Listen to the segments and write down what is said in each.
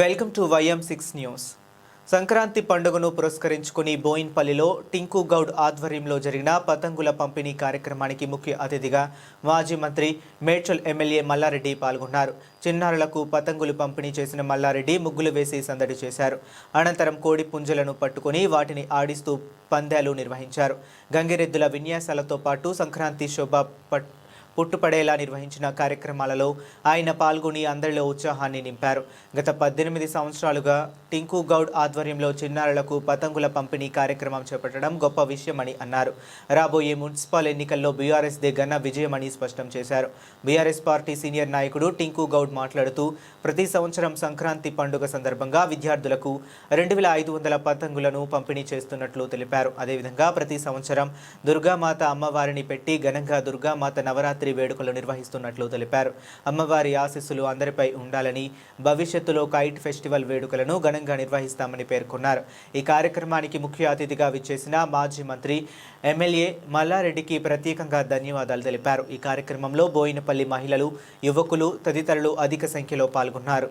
Welcome to YM six news. Sankranti పండుగను పురస్కరించుకుని బోయిన్పల్లిలో టింకు గౌడ్ ఆధ్వర్యంలో జరిగిన పతంగుల పంపిణీ కార్యక్రమానికి ముఖ్య అతిథిగా మాజీ మంత్రి మేడ్చల్ ఎమ్మెల్యే మల్లారెడ్డి పాల్గొన్నారు. చిన్నారులకు పతంగులు పంపిణీ చేసిన మల్లారెడ్డి ముగ్గులు వేసి సందడి చేశారు. అనంతరం కోడి పుంజలను పట్టుకుని వాటిని ఆడిస్తూ పందాలు నిర్వహించారు. గంగిరెద్దుల విన్యాసాలతో పాటు సంక్రాంతి శోభ పట్ పుట్టుపడేలా నిర్వహించిన కార్యక్రమాలలో ఆయన పాల్గొని అందరిలో ఉత్సాహాన్ని నింపారు. గత పద్దెనిమిది సంవత్సరాలుగా టింకు గౌడ్ ఆధ్వర్యంలో చిన్నారులకు పతంగుల పంపిణీ కార్యక్రమం చేపట్టడం గొప్ప విషయమని అన్నారు. రాబోయే మున్సిపల్ ఎన్నికల్లో బీఆర్ఎస్ దే ఘన విజయమని స్పష్టం చేశారు. బీఆర్ఎస్ పార్టీ సీనియర్ నాయకుడు టింకు గౌడ్ మాట్లాడుతూ ప్రతి సంవత్సరం సంక్రాంతి పండుగ సందర్భంగా విద్యార్థులకు రెండు వేల ఐదు వందల పతంగులను పంపిణీ చేస్తున్నట్లు తెలిపారు. అదేవిధంగా ప్రతి సంవత్సరం దుర్గామాత అమ్మవారిని పెట్టి ఘనంగా దుర్గామాత నవరాత్రి వేడుకలు నిర్వహిస్తున్నట్లు తెలిపారు. అమ్మవారి ఆశీస్సులు అందరిపై ఉండాలని భవిష్యత్తులో కైట్ ఫెస్టివల్ వేడుకలను ఘనంగా నిర్వహిస్తామని పేర్కొన్నారు. ఈ కార్యక్రమానికి ముఖ్య అతిథిగా విచ్చేసిన మాజీ మంత్రి ఎమ్మెల్యే మల్లారెడ్డికి ప్రత్యేకంగా ధన్యవాదాలు తెలిపారు. ఈ కార్యక్రమంలో బోయినపల్లి మహిళలు యువకులు తదితరులు అధిక సంఖ్యలో పాల్గొన్నారు.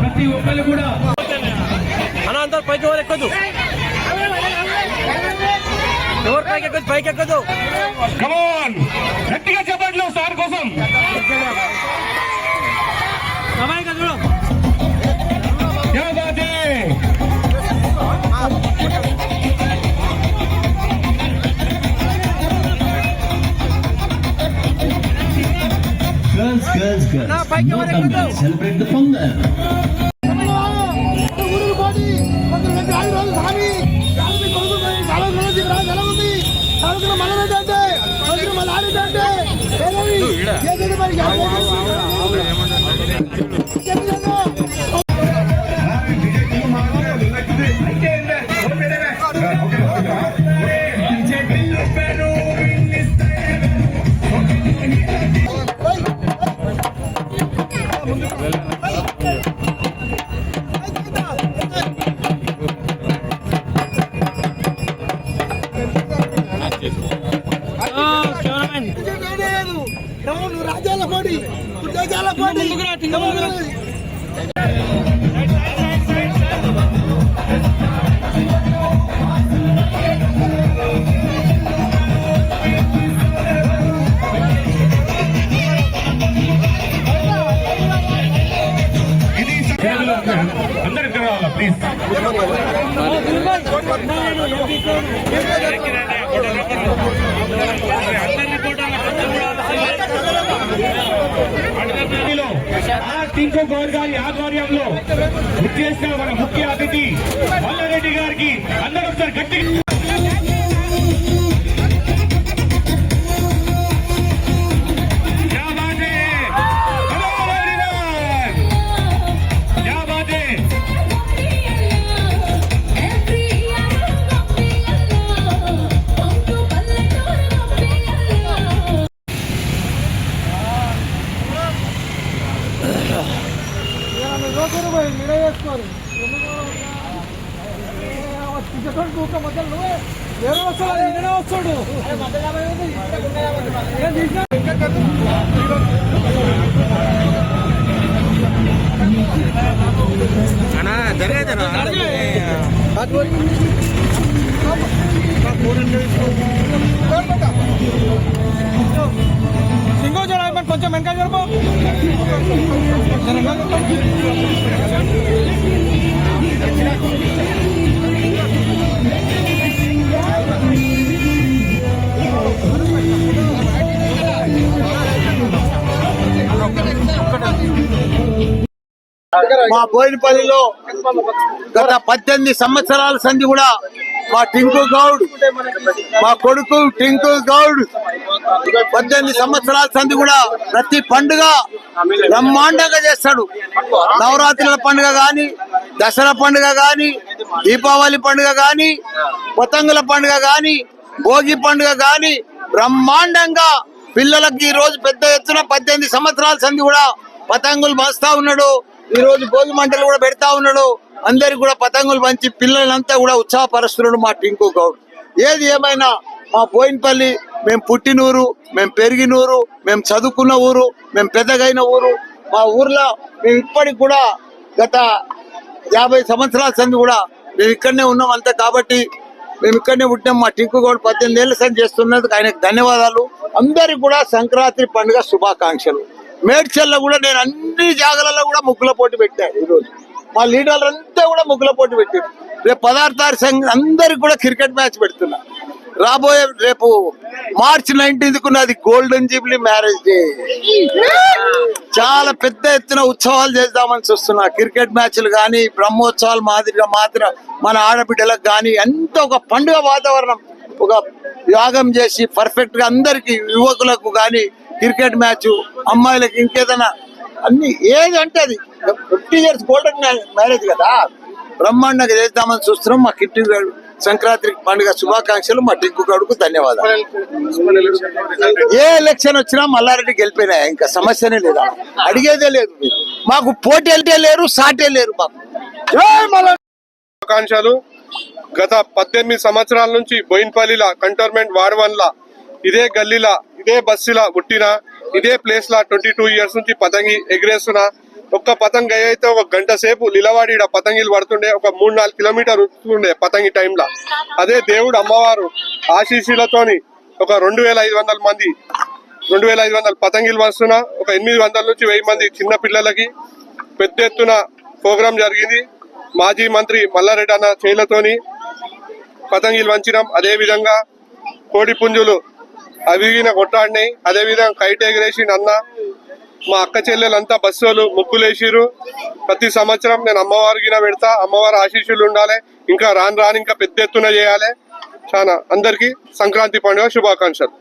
ప్రతి ఒక్కరు కూడా అన్న పైకి ఎవరు ఎక్కదు ఎవరు పైకి ఎక్కదు పైకి ఎక్కదు Girls, girls, girls. Na, bike no ఎవరు thumbnail. ఎక్కుతావు? Celebrate the Pongal. ఊరుకు ప్లీజ్ టింకు గౌడ్ గారి ఆధ్వర్యంలో ఉద్దేశించిన మన ముఖ్య అతిథి మల్లారెడ్డి గారికి అందరూ కూక వస్తాడు నిన్ననే వస్తాడు అన్నా జరగదు సింగో జడ కొంచెం కొంచెం వెనకాల జరుపు మా బోయినపల్లిలో గత పద్దెనిమిది సంవత్సరాల సంధి కూడా మా టింకు గౌడ్ మా కొడుకు టింకు గౌడ్ పద్దెనిమిది సంవత్సరాల సంధి కూడా ప్రతి పండుగ బ్రహ్మాండంగా చేస్తాడు. నవరాత్రుల పండుగ గాని దసరా పండుగ గాని దీపావళి పండుగ గాని పతంగుల పండుగ గాని భోగి పండుగ గాని బ్రహ్మాండంగా పిల్లలకి ఈ రోజు పెద్ద ఎత్తున పద్దెనిమిది సంవత్సరాల సంధి కూడా పతంగులు మస్తా ఉన్నాడు. ఈ రోజు భోగి మంటలు కూడా పెడతా ఉన్నాడు. అందరికి కూడా పతంగులు పంచి పిల్లలంతా కూడా ఉత్సాహపరుస్తున్నాడు మా టింకు గౌడ్. ఏది ఏమైనా మా బోయినపల్లి మేము పుట్టినూరు మేము పెరిగినూరు మేము చదువుకున్న ఊరు మేము పెద్దగైన ఊరు మా ఊర్లో మేము ఇప్పటికి కూడా గత యాభై సంవత్సరాల సంది కూడా మేము ఇక్కడనే ఉన్నాం అంతే కాబట్టి మేము ఇక్కడనే పుట్టినాం. మా టింకు గౌడ్ పద్దెనిమిది ఏళ్ళ సంది చేస్తున్నందుకు ఆయనకు ధన్యవాదాలు. అందరికి కూడా సంక్రాంతి పండుగ శుభాకాంక్షలు. మేడ్చల్లో కూడా నేను అన్ని జాగలలో కూడా ముగ్గుల పోటీ పెట్టాను ఈరోజు మా లీడర్లు అంతా కూడా ముగ్గుల పోటీ పెట్టారు. రేపు పదార్థాల సంఘం అందరికి కూడా క్రికెట్ మ్యాచ్ పెడుతున్నా. రాబోయే రేపు మార్చి నైన్టీన్త్కు నాది గోల్డెన్ జూబ్లీ మ్యారేజ్ డే. చాలా పెద్ద ఎత్తున ఉత్సవాలు చేద్దామని చూస్తున్నా. క్రికెట్ మ్యాచ్లు కానీ బ్రహ్మోత్సవాలు మాదిరిగా మాత్రం మన ఆడబిడ్డలకు కానీ ఎంత ఒక పండుగ వాతావరణం ఒక యాగం చేసి పర్ఫెక్ట్గా అందరికీ యువకులకు కానీ క్రికెట్ మ్యాచ్ అమ్మాయిలకు ఇంకేదైనా అన్ని ఏది అంటే అది. ఫిఫ్టీ ఇయర్స్ గోల్డెన్ మ్యారేజ్ కదా. బ్రహ్మాండంగా చేద్దామని చూస్తున్నాం. మా కిట్టి గారు సంక్రాంతి పండుగ శుభాకాంక్షలు మా టింకు గడుకు ధన్యవాదాలు. ఏ ఎలక్షన్ వచ్చినా మల్లారెడ్డి గెలిపోయినాయి ఇంకా సమస్యనే లేదా? అడిగేదే లేదు మీరు. మాకు పోటీ లేరు సాటే లేరు మాకు. శుభాకాంక్షలు. గత పద్దెనిమిది సంవత్సరాల నుంచి బోయిన్పల్లిల కంటోన్మెంట్ వార్డ్ వన్ ఇదే గల్లీలా ఇదే బస్సులా పుట్టిన ఇదే ప్లేస్ లా ట్వంటీ టూ ఇయర్స్ నుంచి పతంగి ఎగిరేస్తున్నా ఒక్క పతంగి అయితే ఒక గంట సేపు నిలబడి ఈడ పతంగిలు పడుతుండే ఒక మూడు నాలుగు కిలోమీటర్ ఉండే పతంగి టైంలో అదే దేవుడు అమ్మవారు ఆశీస్సులతోని ఒక రెండు వేల ఐదు వందల మంది రెండు వేల ఐదు వందల పతంగిలు వస్తున్నా ఒక ఎనిమిది వందల నుంచి వెయ్యి మంది చిన్న పిల్లలకి పెద్ద ఎత్తున ప్రోగ్రాం జరిగింది. మాజీ మంత్రి మల్లారెడ్డి అన్న చేలతోని పతంగిలు వంచినాం. అదే విధంగా కోడి పుంజులు అవిగిన కొట్టాడినాయి అదే విధంగా కైట్ ఎగిరేసి అన్న. మా అక్క చెల్లెలంతా బస్సులు ముగ్గులేసిరు ప్రతి సంవత్సరం నేను అమ్మవారికి పెడతా. అమ్మవారి ఆశీస్సులు ఉండాలి. ఇంకా రాను రాని ఇంకా పెద్ద ఎత్తున చేయాలి. చాలా అందరికీ సంక్రాంతి పండుగ శుభాకాంక్షలు.